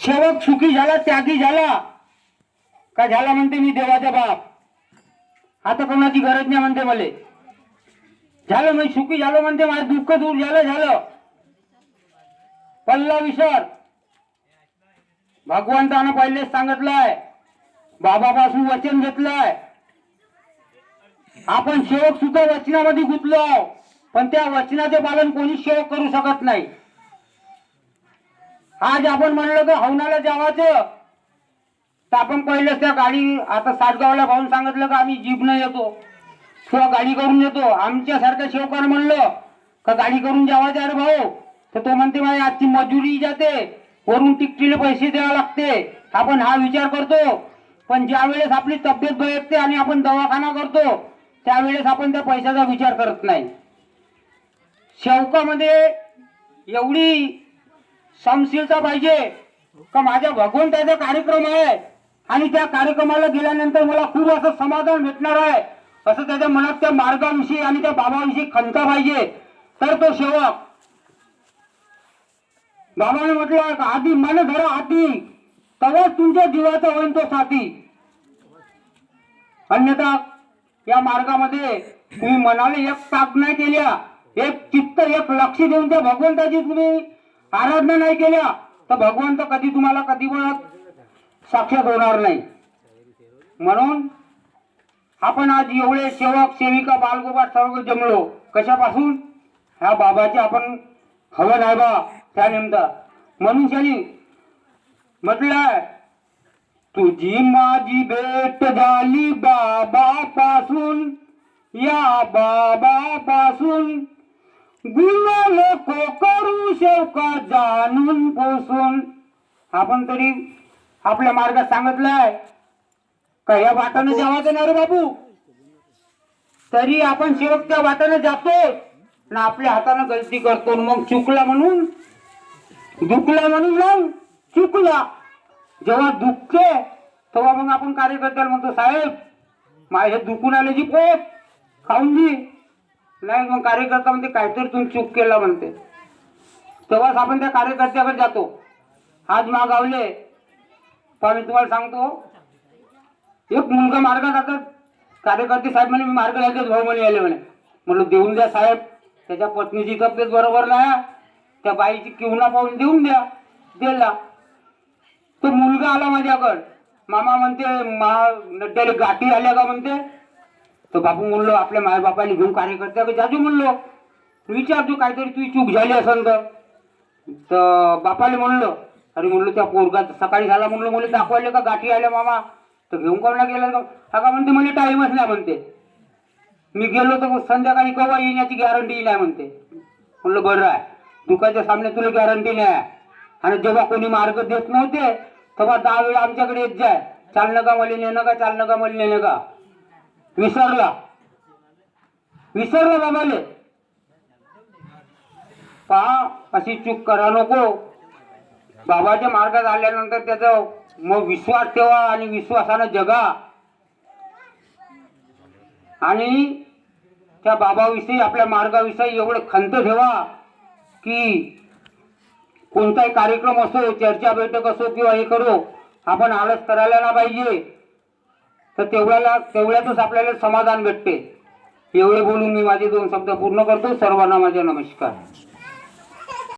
सेवक सुखी झाला त्यागी झाला. का झाला म्हणते मी देवाचा बाप? आता कोणाची गरज नाही म्हणते मले. झालं मी सुखी झालो म्हणते माझं दुःख दूर झालं झालं. पल्ला विसर. भगवंतानं पहिलेच सांगितलंय बाबापासून वचन घेतलंय. आपण सेवक सुद्धा वचनामध्ये गुंतलो पण त्या वचनाचे पालन कोणी सेवक करू शकत नाही. आज आपण म्हणलं का हवनाला जावाचं. तर आपण पहिलंच त्या गाडी आता सातगावला पाहून सांगितलं का आम्ही जीपनं येतो. किंवा गाडी करून येतो. आमच्यासारख्या शेवकार म्हणलं का गाडी करून जावायचं अरे भाऊ. तर तो म्हणते माझी आजची मजुरी जाते. वरून टिकटीले पैसे द्यावे लागते. आपण हा विचार करतो. पण ज्यावेळेस आपली तब्येत बळकते आणि आपण दवाखाना करतो त्यावेळेस आपण त्या पैशाचा विचार करत नाही. शेवकामध्ये एवढी समशीलता पाहिजे. का माझ्या भगवंताचा कार्यक्रम आहे. आणि त्या कार्यक्रमाला गेल्यानंतर मला खूप असं समाधान भेटणार आहे. असं त्याच्या मनात त्या मार्गाविषयी आणि त्या बाबाविषयी खंता पाहिजे. तर तो सेवक बाबाने म्हटलं का आधी मन धरा आधी. तवच तुमच्या जीवाचा होईल तो साथी. अन्यथा या मार्गामध्ये तुम्ही मनाला एक ताक नाही केल्या एक चित्त एक लक्ष देऊन त्या भगवंताची तुम्ही आराधना नाही केल्या तर भगवंत कधी तुम्हाला कधी पण साक्षात होणार नाही. म्हणून आपण आज एवढे सेवक सेविका बालगोपाळ सर्व जमलो. कशापासून? ह्या बाबाचे आपण हवं नाही बा त्या म्हणून शनी म्हटलंय तुझी माझी भेट झाली बाबा पासून या बाबा पासून गुण नको करू शेवका जाणून पोसून. आपण तरी आपल्या मार्गात सांगितलंय. का या वाटानं जेवायचं नाही हो रे बाबू तरी आपण शेवक त्या वाटानं जातो आणि आपल्या हातानं गलती करतो आणि मग चुकला म्हणून. दुखला म्हणून मग चुकला. जेव्हा दुखते तेव्हा मग आपण कार्यकर्त्याला म्हणतो साहेब माझ्या दुखून आल्याची जी पोट खाऊन दे नाही मग कार्यकर्ता म्हणते काहीतरी तुम्ही चूक केला म्हणते. तेव्हाच आपण त्या कार्यकर्त्याकडे जातो. आज मागावले. पण मी तुम्हाला सांगतो. एक मुलगा मार्गात आता कार्यकर्ते साहेब म्हणे मी मार्ग लागले भाऊ म्हणे आले म्हणे. म्हणलं देऊन द्या साहेब. त्याच्या पत्नीची तब्येत बरोबर नाही. त्या बाईची किवणा पाहून देऊन द्या. दिला तो मुलगा आला माझ्याकडं. मामा म्हणते मा नड्ड्याला गाठी आल्या का? म्हणते. तर बापू म्हणलो आपल्या मायबापाला घेऊन कार्यकर्त्याकडे जाजू म्हणलो? विचारतो काहीतरी तुझी चूक झाली असेल तर. तर म्हणलं अरे म्हणलो त्या पोरगा सकाळी झाला म्हणलो मला दाखवायला का गाठी आल्या मामा? तर घेऊन कोणला गेला? का हा का म्हणते मला टाईमच नाही म्हणते. मी गेलो तर संध्याकाळी केव्हा येईन याची गॅरंटी नाही म्हणते. म्हणलं बरं आहे. दुखाच्या सामने तुला गॅरंटी नाही आहे. आणि जेव्हा कोणी मार्ग देत नव्हते तेव्हा दहा वेळा आमच्याकडे येत जाय. चालणं का मला नेणं का चालणं का मला नेणं का विसरला. विसरला बाबाले पहा अशी चूक करा नको. बाबाच्या मार्गात आल्यानंतर त्याचा मग विश्वास ठेवा आणि विश्वासानं जगा. आणि त्या बाबाविषयी आपल्या मार्गाविषयी एवढं खंत ठेवा की कोणताही कार्यक्रम असो चर्चा बैठक असो किंवा हे करो आपण आळस करायला ना पाहिजे. तर तेवढ्याला तेवढ्यातच आपल्याला समाधान भेटते. एवढे बोलून मी माझे दोन शब्द पूर्ण करतो सर्वांना माझा नमस्कार.